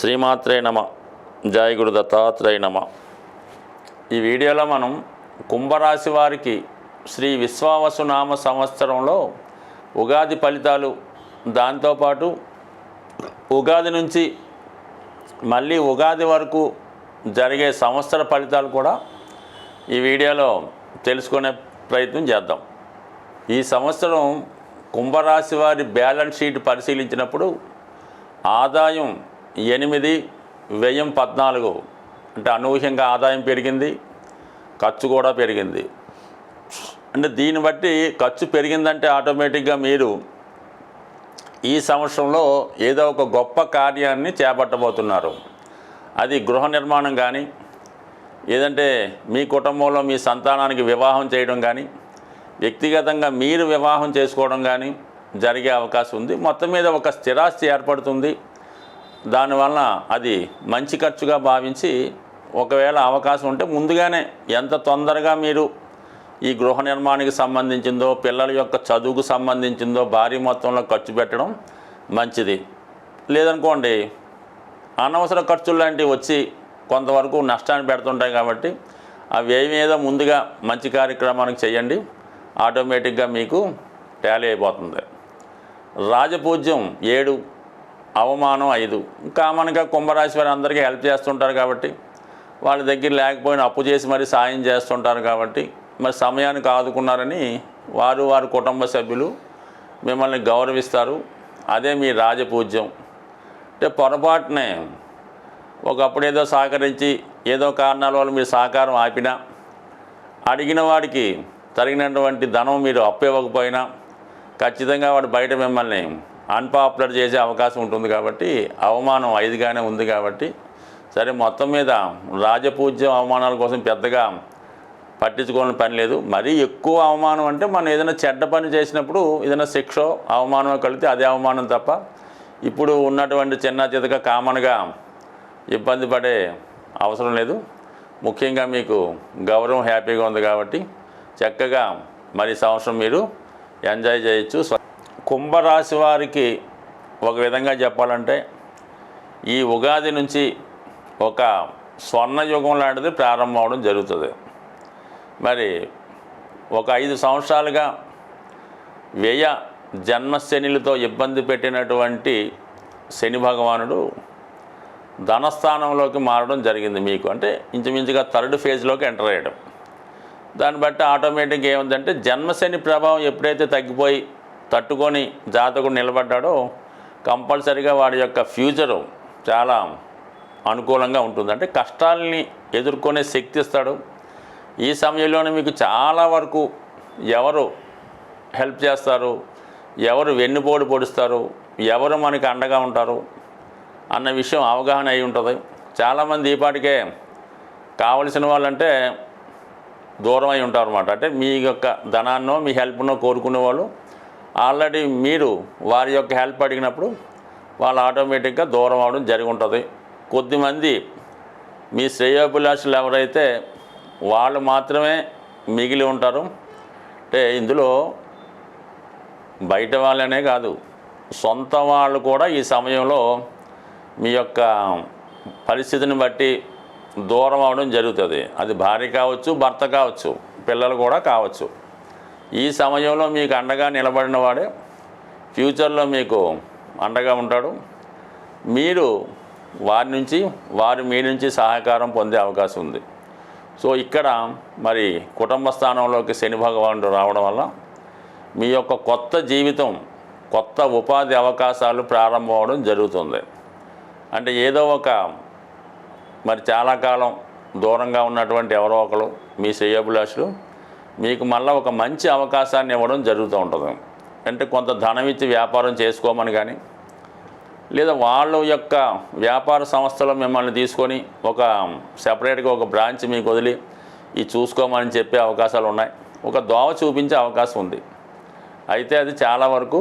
శ్రీమాత్రే నమ జయ గురు దత్తాత్రేయ నమ. ఈ వీడియోలో మనం కుంభరాశి వారికి శ్రీ విశ్వావసు నామ సంవత్సరంలో ఉగాది ఫలితాలు దాంతోపాటు ఉగాది నుంచి మళ్ళీ ఉగాది వరకు జరిగే సంవత్సర ఫలితాలు కూడా ఈ వీడియోలో తెలుసుకునే ప్రయత్నం చేద్దాం. ఈ సంవత్సరం కుంభరాశి వారి బ్యాలెన్స్ షీట్ పరిశీలించినప్పుడు ఆదాయం ఎనిమిది వ్యయం పద్నాలుగు. అంటే అనూహ్యంగా ఆదాయం పెరిగింది ఖర్చు కూడా పెరిగింది. అంటే దీన్ని బట్టి ఖర్చు పెరిగిందంటే ఆటోమేటిక్గా మీరు ఈ సంవత్సరంలో ఏదో ఒక గొప్ప కార్యాన్ని చేపట్టబోతున్నారు. అది గృహ నిర్మాణం కానీ ఏదంటే మీ కుటుంబంలో మీ సంతానానికి వివాహం చేయడం కానీ వ్యక్తిగతంగా మీరు వివాహం చేసుకోవడం కానీ జరిగే అవకాశం ఉంది. మొత్తం మీద ఒక స్థిరాస్తి ఏర్పడుతుంది. దానివల్ల అది మంచి ఖర్చుగా భావించి ఒకవేళ అవకాశం ఉంటే ముందుగానే ఎంత తొందరగా మీరు ఈ గృహ నిర్మాణానికి సంబంధించిందో పిల్లల యొక్క చదువుకు సంబంధించిందో భారీ మొత్తంలో ఖర్చు పెట్టడం మంచిది. లేదనుకోండి అనవసర ఖర్చులు లాంటివి వచ్చి కొంతవరకు నష్టాన్ని పెడుతుంటాయి కాబట్టి అవి ఏమేదో ముందుగా మంచి కార్యక్రమానికి చేయండి ఆటోమేటిక్గా మీకు టాలీ అయిపోతుంది. రాజపూజ్యం ఏడు అవమానం ఐదు. కామన్గా కుంభరాశి వారు అందరికీ హెల్ప్ చేస్తుంటారు కాబట్టి వాళ్ళ దగ్గర లేకపోయినా అప్పు చేసి మరి సాయం చేస్తుంటారు కాబట్టి మరి సమయానికి ఆదుకున్నారని వారు వారి కుటుంబ సభ్యులు మిమ్మల్ని గౌరవిస్తారు. అదే మీ రాజపూజ్యం. అంటే పొరపాటునే ఒకప్పుడు ఏదో సహకరించి ఏదో కారణాల వల్ల మీరు సహకారం ఆపినా అడిగిన వాడికి తగినటువంటి ధనం మీరు అప్పు ఇవ్వకపోయినా ఖచ్చితంగా వాడు బయట మిమ్మల్ని అన్పాపులర్ చేసే అవకాశం ఉంటుంది కాబట్టి అవమానం ఐదుగానే ఉంది కాబట్టి సరే మొత్తం మీద రాజపూజ్యం అవమానాల కోసం పెద్దగా పట్టించుకోవాలని పని లేదు. మరీ ఎక్కువ అవమానం అంటే మనం ఏదైనా చెడ్డ పని చేసినప్పుడు ఏదైనా శిక్ష అవమానం కలిగితే అదే అవమానం తప్ప ఇప్పుడు ఉన్నటువంటి చిన్న చితక కామన్గా ఇబ్బంది పడే అవసరం లేదు. ముఖ్యంగా మీకు గౌరవం హ్యాపీగా ఉంది కాబట్టి చక్కగా మరి సంవత్సరం మీరు ఎంజాయ్ చేయొచ్చు. కుంభరాశి వారికి ఒక విధంగా చెప్పాలంటే ఈ ఉగాది నుంచి ఒక స్వర్ణయుగం లాంటిది ప్రారంభం అవడం జరుగుతుంది. మరి ఒక ఐదు సంవత్సరాలుగా వ్యయ జన్మశనిలతో ఇబ్బంది పెట్టినటువంటి శని భగవానుడు ధనస్థానంలోకి మారడం జరిగింది మీకు. అంటే ఇంచుమించుగా థర్డ్ ఫేజ్లోకి ఎంటర్ అయ్యడం. దాన్ని బట్టి ఆటోమేటిక్గా ఏముందంటే జన్మశని ప్రభావం ఎప్పుడైతే తగ్గిపోయి తట్టుకొని జాతకుడు నిలబడ్డాడో కంపల్సరిగా వాడి యొక్క ఫ్యూచరు చాలా అనుకూలంగా ఉంటుంది. అంటే కష్టాలని ఎదుర్కొనే శక్తి ఇస్తాడు. ఈ సమయంలోనే మీకు చాలా వరకు ఎవరు హెల్ప్ చేస్తారు? ఎవరు వెన్నుపోడు పొడుస్తారు? ఎవరు మనకి అండగా ఉంటారు? అన్న విషయం అవగాహన అయి ఉంటుంది. చాలామంది ఈపాటికే కావలసిన వాళ్ళంటే దూరం అయి ఉంటారు అనమాట అంటే మీ యొక్క ధనాన్నో మీ హెల్ప్నో కోరుకునే వాళ్ళు ఆల్రెడీ మీరు వారి యొక్క హెల్ప్ అడిగినప్పుడు వాళ్ళు ఆటోమేటిక్గా దూరం అవడం జరిగి ఉంటుంది కొద్దిమంది మీ శ్రేయోభిలాషులు ఎవరైతే వాళ్ళు మాత్రమే మిగిలి ఉంటారు. అంటే ఇందులో బయట వాళ్ళనే కాదు సొంత వాళ్ళు కూడా ఈ సమయంలో మీ యొక్క పరిస్థితిని బట్టి దూరం అవడం జరుగుతుంది. అది భార్య కావచ్చు భర్త కావచ్చు పిల్లలు కూడా కావచ్చు. ఈ సమయంలో మీకు అండగా నిలబడిన వాడే ఫ్యూచర్లో మీకు అండగా ఉంటాడు. మీరు వారి నుంచి వారు మీ నుంచి సహకారం పొందే అవకాశం ఉంది. సో ఇక్కడ మరి కుటుంబ స్థానంలోకి శని భగవానుడు రావడం వల్ల మీ యొక్క కొత్త జీవితం కొత్త ఉపాధి అవకాశాలు ప్రారంభం అవడం జరుగుతుంది. అంటే ఏదో ఒక మరి చాలా కాలం దూరంగా ఉన్నటువంటి ఎవరో ఒకరు మీ శ్రేయోభిలాషులు మీకు మళ్ళీ ఒక మంచి అవకాశాన్ని ఇవ్వడం జరుగుతూ ఉంటుంది. అంటే కొంత ధనం ఇచ్చి వ్యాపారం చేసుకోమని కానీ లేదా వాళ్ళ యొక్క వ్యాపార సంస్థలో మిమ్మల్ని తీసుకొని ఒక సెపరేట్గా ఒక బ్రాంచ్ మీకు వదిలి ఇది చూసుకోమని చెప్పే అవకాశాలు ఉన్నాయి. ఒక దోవ చూపించే అవకాశం ఉంది. అయితే అది చాలా వరకు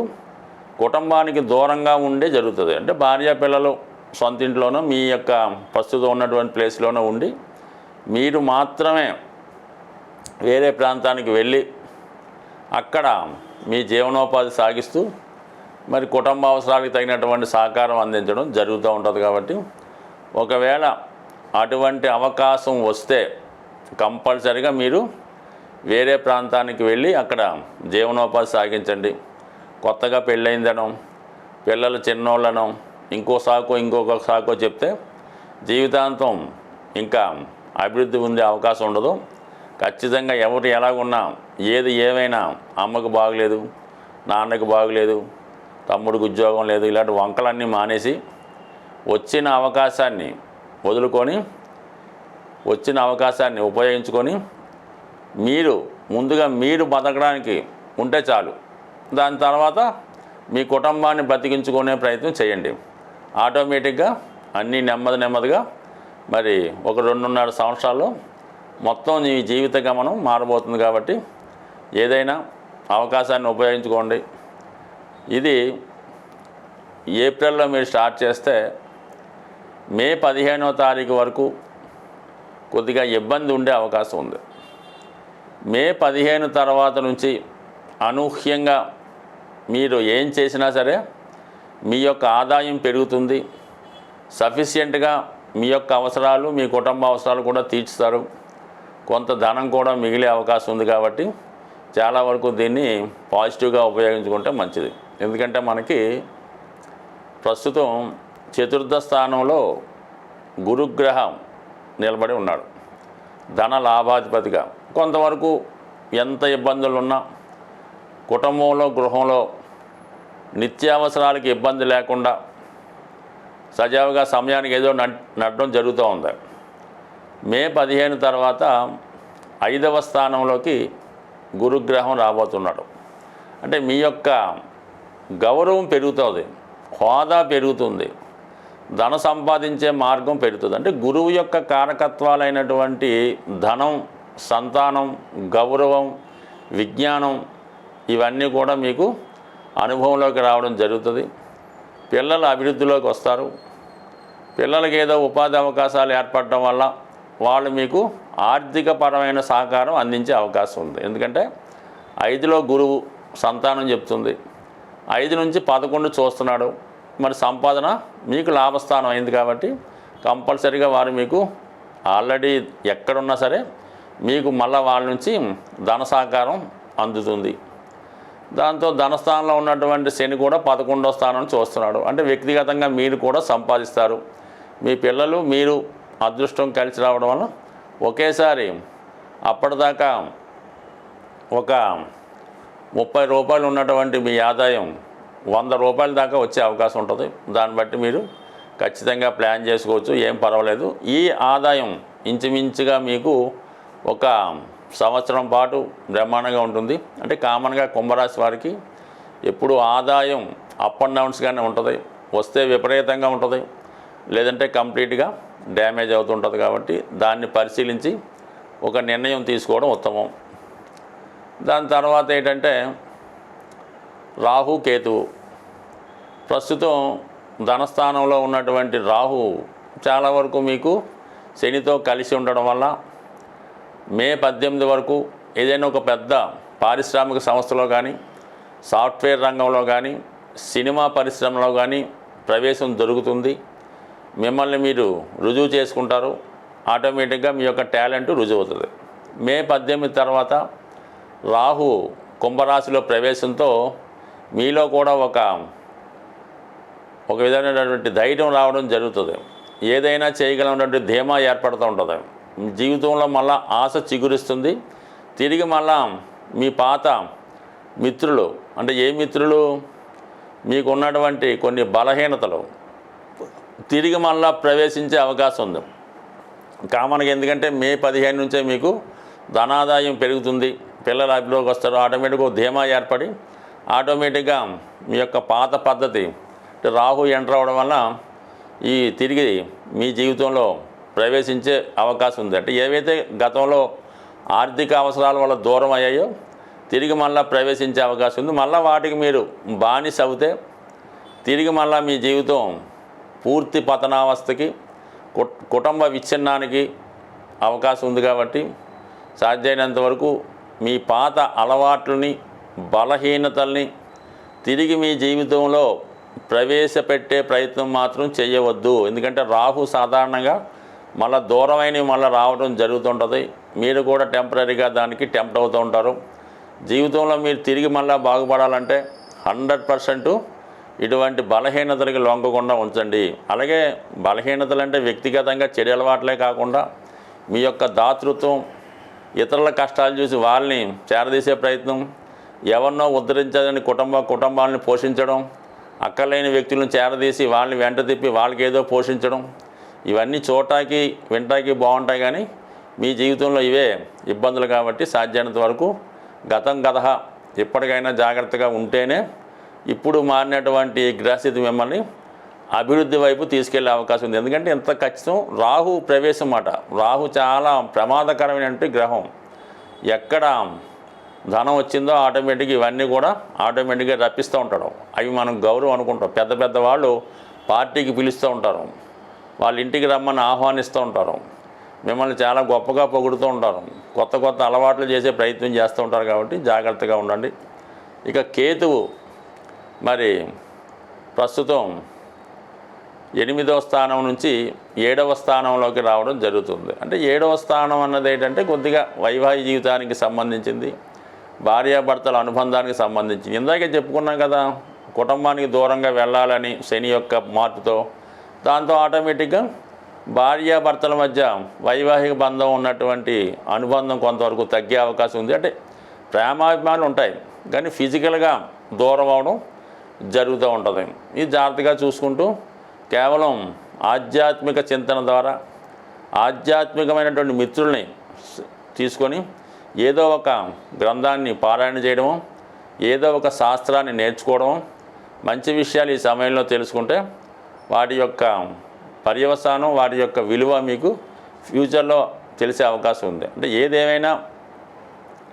కుటుంబానికి దూరంగా ఉండే జరుగుతుంది. అంటే భార్య పిల్లలు సొంత ఇంట్లోనో మీ యొక్క ప్రస్తుతం ఉన్నటువంటి ప్లేస్లోనో ఉండి మీరు మాత్రమే వేరే ప్రాంతానికి వెళ్ళి అక్కడ మీ జీవనోపాధి సాగిస్తూ మరి కుటుంబ అవసరాలకు తగినటువంటి సహకారం అందించడం జరుగుతూ ఉంటుంది కాబట్టి ఒకవేళ అటువంటి అవకాశం వస్తే కంపల్సరిగా మీరు వేరే ప్రాంతానికి వెళ్ళి అక్కడ జీవనోపాధి సాగించండి. కొత్తగా పెళ్ళయిందనం పిల్లలు చిన్నోళ్ళను ఇంకో సాకో ఇంకొక సాకో చెప్తే జీవితాంతం ఇంకా అభివృద్ధి ఉండే అవకాశం ఉండదు. ఖచ్చితంగా ఎవరు ఎలాగున్నా ఏది ఏమైనా అమ్మకు బాగలేదు నాన్నకు బాగలేదు తమ్ముడికి ఉద్యోగం లేదు ఇలాంటి వంకలన్నీ మానేసి వచ్చిన అవకాశాన్ని వదులుకొని వచ్చిన అవకాశాన్ని ఉపయోగించుకొని మీరు ముందుగా మీరు బతకడానికి ఉంటే చాలు. దాని తర్వాత మీ కుటుంబాన్ని బ్రతికించుకునే ప్రయత్నం చేయండి. ఆటోమేటిక్గా అన్నీ నెమ్మది నెమ్మదిగా మరి ఒక రెండున్నర సంవత్సరాల్లో మొత్తం నీ జీవిత గమనం మారబోతుంది కాబట్టి ఏదైనా అవకాశాన్ని ఉపయోగించుకోండి. ఇది ఏప్రిల్లో మీరు స్టార్ట్ చేస్తే మే పదిహేనో తారీఖు వరకు కొద్దిగా ఇబ్బంది ఉండే అవకాశం ఉంది. మే పదిహేను తర్వాత నుంచి అనూహ్యంగా మీరు ఏం చేసినా సరే మీ యొక్క ఆదాయం పెరుగుతుంది. సఫిషియెంట్గా మీ యొక్క అవసరాలు మీ కుటుంబ అవసరాలు కూడా తీర్చుతారు. కొంత ధనం కూడా మిగిలే అవకాశం ఉంది కాబట్టి చాలా వరకు దీన్ని పాజిటివ్గా ఉపయోగించుకుంటే మంచిది. ఎందుకంటే మనకి ప్రస్తుతం చతుర్థ స్థానంలో గురుగ్రహం నిలబడి ఉన్నాడు. ధన లాభాధిపతిగా. కొంతవరకు ఎంత ఇబ్బందులు ఉన్నా కుటుంబంలో గృహంలో నిత్యావసరాలకి ఇబ్బంది లేకుండా సజావుగా సమయానికి ఏదో నడ్- నడడం జరుగుతూ ఉంది. మే పదిహేను తర్వాత ఐదవ స్థానంలోకి గురుగ్రహం రాబోతున్నాడు. అంటే మీ యొక్క గౌరవం పెరుగుతుంది హోదా పెరుగుతుంది ధన సంపాదించే మార్గం పెరుగుతుంది. అంటే గురువు యొక్క కారకత్వాలైనటువంటి ధనం సంతానం గౌరవం విజ్ఞానం ఇవన్నీ కూడా మీకు అనుభవంలోకి రావడం జరుగుతుంది. పిల్లలు అభివృద్ధిలోకి వస్తారు. పిల్లలకి ఏదో ఉపాధి అవకాశాలు ఏర్పడడం వల్ల వాళ్ళు మీకు ఆర్థిక పరమైన సహకారం అందించే అవకాశం ఉంది. ఎందుకంటే ఐదులో గురువు సంతానం చెప్తుంది. ఐదు నుంచి పదకొండు చూస్తున్నాడు. మరి సంపాదన మీకు లాభస్థానం అయింది కాబట్టి కంపల్సరీగా వారు మీకు ఆల్రెడీ ఎక్కడున్నా సరే మీకు మళ్ళీ వాళ్ళ నుంచి ధన సహకారం అందుతుంది. దాంతో ధనస్థానంలో ఉన్నటువంటి శని కూడా పదకొండో స్థానం చూస్తున్నాడు. అంటే వ్యక్తిగతంగా మీరు కూడా సంపాదిస్తారు. మీ పిల్లలు మీరు అదృష్టం కలిసి రావడం వల్ల ఒకేసారి అప్పటిదాకా ఒక ముప్పై రూపాయలు ఉన్నటువంటి మీ ఆదాయం వంద రూపాయల దాకా వచ్చే అవకాశం ఉంటుంది. దాన్ని బట్టి మీరు ఖచ్చితంగా ప్లాన్ చేసుకోవచ్చు. ఏం పర్వాలేదు. ఈ ఆదాయం ఇంచుమించుగా మీకు ఒక సంవత్సరం పాటు బ్రహ్మాండంగా ఉంటుంది. అంటే కామన్గా కుంభరాశి వారికి ఎప్పుడు ఆదాయం అప్ అండ్ డౌన్స్గానే ఉంటుంది. వస్తే విపరీతంగా ఉంటుంది. లేదంటే కంప్లీట్గా డ్యామేజ్ అవుతుంటుంది కాబట్టి దాన్ని పరిశీలించి ఒక నిర్ణయం తీసుకోవడం ఉత్తమం. దాని తర్వాత ఏంటంటే రాహు కేతు. ప్రస్తుతం ధనస్థానంలో ఉన్నటువంటి రాహు చాలా వరకు మీకు శనితో కలిసి ఉండడం వల్ల మే పద్దెనిమిది వరకు ఏదైనా ఒక పెద్ద పారిశ్రామిక సంస్థలో కానీ సాఫ్ట్వేర్ రంగంలో కానీ సినిమా పరిశ్రమలో కానీ ప్రవేశం దొరుకుతుంది. మిమ్మల్ని మీరు రుజువు చేసుకుంటారు ఆటోమేటిక్గా మీ యొక్క టాలెంట్ రుజువు అవుతుంది మే పద్దెనిమిది తర్వాత రాహు కుంభరాశిలో ప్రవేశంతో మీలో కూడా ఒక ఒక విధమైనటువంటి ధైర్యం రావడం జరుగుతుంది. ఏదైనా చేయగలనటువంటి ధీమా ఏర్పడుతూ ఉంటుంది. జీవితంలో మళ్ళా ఆశ చిగురిస్తుంది. తిరిగి మళ్ళా మీ పాత మిత్రులు అంటే ఏ మిత్రులు మీకు ఉన్నటువంటి కొన్ని బలహీనతలు తిరిగి మళ్ళా ప్రవేశించే అవకాశం ఉంది. కామన్గా ఎందుకంటే మే పదిహేను నుంచే మీకు ధనాదాయం పెరుగుతుంది. పిల్లలు అభిలోకి వస్తారు. ఆటోమేటిక్గా ధీమా ఏర్పడి ఆటోమేటిక్గా మీ యొక్క పాత పద్ధతి రాహు ఎంటర్ అవడం వల్ల ఈ తిరిగి మీ జీవితంలో ప్రవేశించే అవకాశం ఉంది. అంటే ఏవైతే గతంలో ఆర్థిక అవసరాల వల్ల దూరం అయ్యాయో తిరిగి మళ్ళీ ప్రవేశించే అవకాశం ఉంది. మళ్ళీ వాటికి మీరు బానిస అవుతే తిరిగి మళ్ళీ మీ జీవితం పూర్తి పతనావస్థకి కుటుంబ విచ్ఛిన్నానికి అవకాశం ఉంది కాబట్టి సాధ్యమైనంత వరకు మీ పాత అలవాట్లని బలహీనతల్ని తిరిగి మీ జీవితంలో ప్రవేశపెట్టే ప్రయత్నం మాత్రం చేయవద్దు. ఎందుకంటే రాహు సాధారణంగా మళ్ళీ దూరమైనవి మళ్ళీ రావడం జరుగుతుంటుంది. మీరు కూడా టెంపరీగా దానికి టెంప్ట్ అవుతూ ఉంటారు. జీవితంలో మీరు తిరిగి మళ్ళీ బాగుపడాలంటే హండ్రెడ్ పర్సెంట్ ఇటువంటి బలహీనతలకి లొంగకుండా ఉంచండి. అలాగే బలహీనతలు అంటే వ్యక్తిగతంగా చెడు అలవాట్లే కాకుండా మీ యొక్క దాతృత్వం ఇతరుల కష్టాలు చూసి వాళ్ళని చేరదీసే ప్రయత్నం ఎవరినో ఉద్ధరించాలని కుటుంబ కుటుంబాలను పోషించడం అక్కర్లేని వ్యక్తులను చేరదీసి వాళ్ళని వెంట తిప్పి వాళ్ళకి ఏదో పోషించడం ఇవన్నీ చూడటానికి వినటానికి బాగుంటాయి కానీ మీ జీవితంలో ఇవే ఇబ్బందులు కాబట్టి సాధ్యమైనంత వరకు గతం గత ఇప్పటికైనా జాగ్రత్తగా ఉంటేనే ఇప్పుడు మారినటువంటి గ్రహస్థితి మిమ్మల్ని అభివృద్ధి వైపు తీసుకెళ్ళే అవకాశం ఉంది. ఎందుకంటే ఎంత ఖచ్చితం రాహు ప్రవేశం మాట రాహు చాలా ప్రమాదకరమైనటువంటి గ్రహం. ఎక్కడ ధనం వచ్చిందో ఆటోమేటిక్గా ఇవన్నీ కూడా ఆటోమేటిక్గా రప్పిస్తూ ఉంటాడు. అవి మనం గౌరవం అనుకుంటాం. పెద్ద పెద్ద వాళ్ళు పార్టీకి పిలుస్తూ ఉంటారు. వాళ్ళ ఇంటికి రమ్మని ఆహ్వానిస్తూ ఉంటారు. మిమ్మల్ని చాలా గొప్పగా పొగుడుతూ ఉంటారు. కొత్త కొత్త అలవాట్లు చేసే ప్రయత్నం చేస్తూ ఉంటారు కాబట్టి జాగ్రత్తగా ఉండండి. ఇక కేతువు మరి ప్రస్తుతం ఎనిమిదవ స్థానం నుంచి ఏడవ స్థానంలోకి రావడం జరుగుతుంది. అంటే ఏడవ స్థానం అన్నది ఏంటంటే కొద్దిగా వైవాహిక జీవితానికి సంబంధించింది భార్యాభర్తల అనుబంధానికి సంబంధించింది. ఇందాకే చెప్పుకున్నాం కదా కుటుంబానికి దూరంగా వెళ్ళాలని శని యొక్క మార్పుతో దాంతో ఆటోమేటిక్గా భార్యాభర్తల మధ్య వైవాహిక బంధం ఉన్నటువంటి అనుబంధం కొంతవరకు తగ్గే అవకాశం ఉంది. అంటే ప్రేమాభిమానాలు ఉంటాయి కానీ ఫిజికల్గా దూరం అవడం జరుగుతూ ఉంటుంది. ఇది జాగ్రత్తగా చూసుకుంటూ కేవలం ఆధ్యాత్మిక చింతన ద్వారా ఆధ్యాత్మికమైనటువంటి మిత్రుల్ని తీసుకొని ఏదో ఒక గ్రంథాన్ని పారాయణ చేయడము ఏదో ఒక శాస్త్రాన్ని నేర్చుకోవడం మంచి విషయాలు ఈ సమయంలో తెలుసుకుంటే వాటి యొక్క పర్యవసానం వాటి యొక్క విలువ మీకు ఫ్యూచర్లో తెలిసే అవకాశం ఉంది. అంటే ఏదేమైనా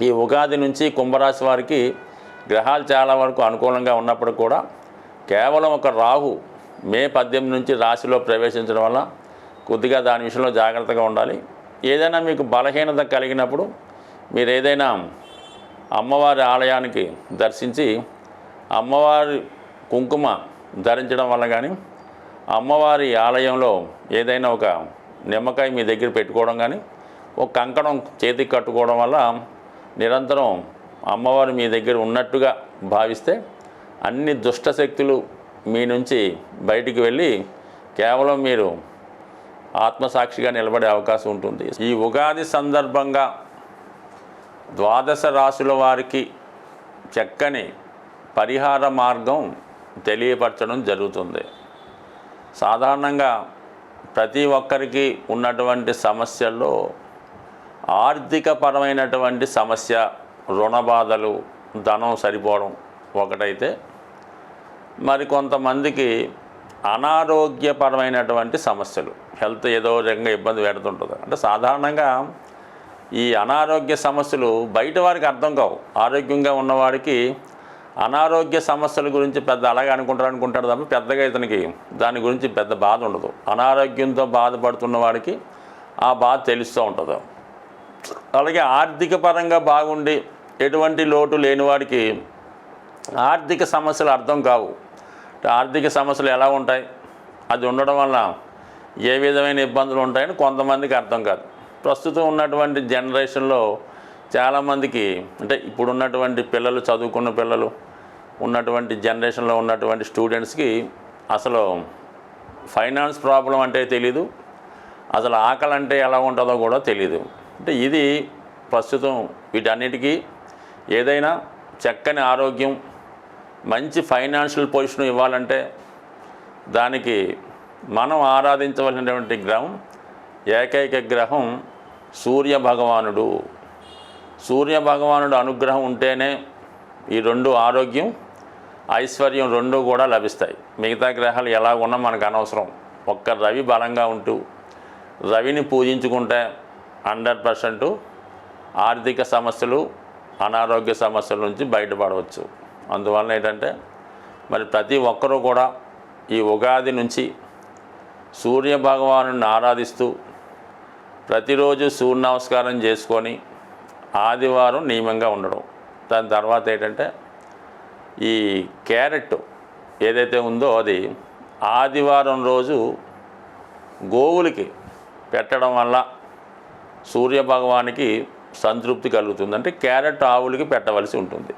ఈ ఉగాది నుంచి కుంభరాశి వారికి గ్రహాలు చాలా వరకు అనుకూలంగా ఉన్నప్పుడు కూడా కేవలం ఒక రాహు మే పద్దెనిమిది నుంచి రాశిలో ప్రవేశించడం వల్ల కొద్దిగా దాని విషయంలో జాగ్రత్తగా ఉండాలి. ఏదైనా మీకు బలహీనత కలిగినప్పుడు మీరు ఏదైనా అమ్మవారి ఆలయానికి దర్శించి అమ్మవారి కుంకుమ ధరించడం వల్ల కానీ అమ్మవారి ఆలయంలో ఏదైనా ఒక నిమ్మకాయ మీ దగ్గర పెట్టుకోవడం కానీ ఒక కంకణం చేతికి కట్టుకోవడం వల్ల నిరంతరం అమ్మవారు మీ దగ్గర ఉన్నట్టుగా భావిస్తే అన్ని దుష్ట శక్తులు మీ నుంచి బయటికి వెళ్ళి కేవలం మీరు ఆత్మసాక్షిగా నిలబడే అవకాశం ఉంటుంది. ఈ ఉగాది సందర్భంగా ద్వాదశ రాశుల వారికి చక్కని పరిహార మార్గం తెలియపరచడం జరుగుతుంది. సాధారణంగా ప్రతి ఒక్కరికి ఉన్నటువంటి సమస్యల్లో ఆర్థికపరమైనటువంటి సమస్య రుణ బాధలు ధనం సరిపోవడం ఒకటైతే మరి కొంతమందికి అనారోగ్యపరమైనటువంటి సమస్యలు. హెల్త్ ఏదో రకంగా ఇబ్బంది పెడుతుంటుంది. అంటే సాధారణంగా ఈ అనారోగ్య సమస్యలు బయట వారికి అర్థం కావు. ఆరోగ్యంగా ఉన్నవాడికి అనారోగ్య సమస్యల గురించి పెద్ద అలాగే అనుకుంటారు అనుకుంటాడు తప్ప పెద్దగా ఇతనికి దాని గురించి పెద్ద బాధ ఉండదు. అనారోగ్యంతో బాధపడుతున్న వాడికి ఆ బాధ తెలుస్తూ ఉంటుంది. అలాగే ఆర్థిక పరంగా బాగుండి ఎటువంటి లోటు లేని వాడికి ఆర్థిక సమస్యలు అర్థం కావు. ఆర్థిక సమస్యలు ఎలా ఉంటాయి? అది ఉండడం వల్ల ఏ విధమైన ఇబ్బందులు ఉంటాయని కొంతమందికి అర్థం కాదు. ప్రస్తుతం ఉన్నటువంటి జనరేషన్లో చాలామందికి అంటే ఇప్పుడు ఉన్నటువంటి పిల్లలు చదువుకున్న పిల్లలు ఉన్నటువంటి జనరేషన్లో ఉన్నటువంటి స్టూడెంట్స్కి అసలు ఫైనాన్స్ ప్రాబ్లం అంటే తెలీదు. అసలు ఆకలి అంటే ఎలా ఉంటుందో కూడా తెలియదు అంటే ఇది ప్రస్తుతం వీటన్నిటికీ ఏదైనా చక్కని ఆరోగ్యం మంచి ఫైనాన్షియల్ పొజిషన్ ఇవ్వాలంటే దానికి మనం ఆరాధించవలసినటువంటి గ్రహం ఏకైక గ్రహం సూర్య భగవానుడు. సూర్య భగవానుడు అనుగ్రహం ఉంటేనే ఈ రెండు ఆరోగ్యం ఐశ్వర్యం రెండు కూడా లభిస్తాయి. మిగతా గ్రహాలు ఎలా ఉన్నా మనకు అనవసరం. ఒక్క రవి బలంగా ఉంటూ రవిని పూజించుకుంటే హండ్రెడ్ పర్సెంట్ ఆర్థిక సమస్యలు అనారోగ్య సమస్యల నుంచి బయటపడవచ్చు. అందువలన ఏంటంటే మరి ప్రతి ఒక్కరూ కూడా ఈ ఉగాది నుంచి సూర్య భగవాను ఆరాధిస్తూ ప్రతిరోజు సూర్య నమస్కారం చేసుకొని ఆదివారం నియమంగా ఉండడం. దాని తర్వాత ఏంటంటే ఈ క్యారెట్ ఏదైతే ఉందో అది ఆదివారం రోజు గోవులకి పెట్టడం వల్ల సూర్య భగవానికి సంతృప్తి కలుగుతుంది. అంటే క్యారెట్ ఆవులకి పెట్టవలసి ఉంటుంది.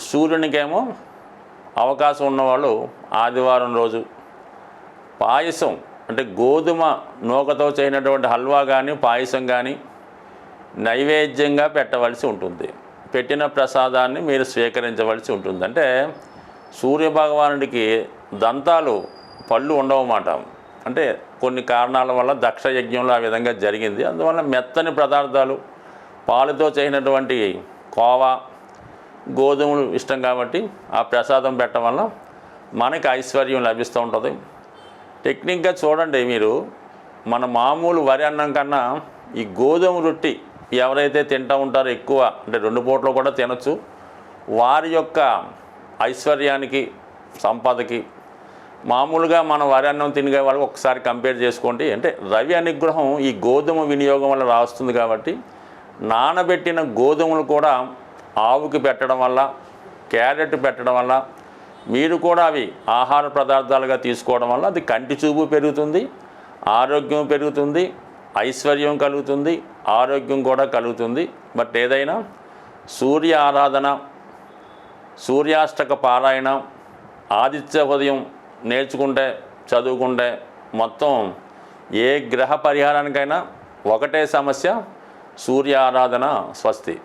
సూర్యునికేమో అవకాశం ఉన్నవాళ్ళు ఆదివారం రోజు పాయసం అంటే గోధుమ నూకతో చేయనటువంటి హల్వా కానీ పాయసం కానీ నైవేద్యంగా పెట్టవలసి ఉంటుంది. పెట్టిన ప్రసాదాన్ని మీరు స్వీకరించవలసి ఉంటుంది. అంటే సూర్యభగవానుడికి దంతాలు పళ్ళు ఉండవన్నమాట అంటే కొన్ని కారణాల వల్ల దక్ష యజ్ఞంలో ఆ విధంగా జరిగింది. అందువల్ల మెత్తని పదార్థాలు పాలుతో చేయనటువంటి కోవా గోధుమలు ఇష్టం కాబట్టి ఆ ప్రసాదం పెట్టడం వల్ల మనకి ఐశ్వర్యం లభిస్తూ ఉంటుంది. టెక్నిక్గా చూడండి మీరు మన మామూలు వరి అన్నం కన్నా ఈ గోధుమ రొట్టి ఎవరైతే తింటూ ఉంటారో ఎక్కువ అంటే రెండు పూటలు కూడా తినచ్చు. వారి యొక్క ఐశ్వర్యానికి సంపదకి మామూలుగా మనం వరి అన్నం తినే వాళ్ళు ఒకసారి కంపేర్ చేసుకోండి. అంటే రవి అనుగ్రహం ఈ గోధుమ వినియోగం వల్ల రాస్తుంది కాబట్టి నానబెట్టిన గోధుమలు కూడా ఆవుకి పెట్టడం వల్ల క్యారెట్ పెట్టడం వల్ల మీరు కూడా అవి ఆహార పదార్థాలుగా తీసుకోవడం వల్ల అది కంటి చూపు పెరుగుతుంది ఆరోగ్యం పెరుగుతుంది ఐశ్వర్యం కలుగుతుంది ఆరోగ్యం కూడా కలుగుతుంది. బట్ ఏదైనా సూర్య ఆరాధన సూర్యాష్టక పారాయణ ఆదిత్య ఉదయం నేర్చుకుంటే చదువుకుంటే మొత్తం ఏ గ్రహ పరిహారానికైనా ఒకటే సమస్య సూర్య ఆరాధన స్వస్తి.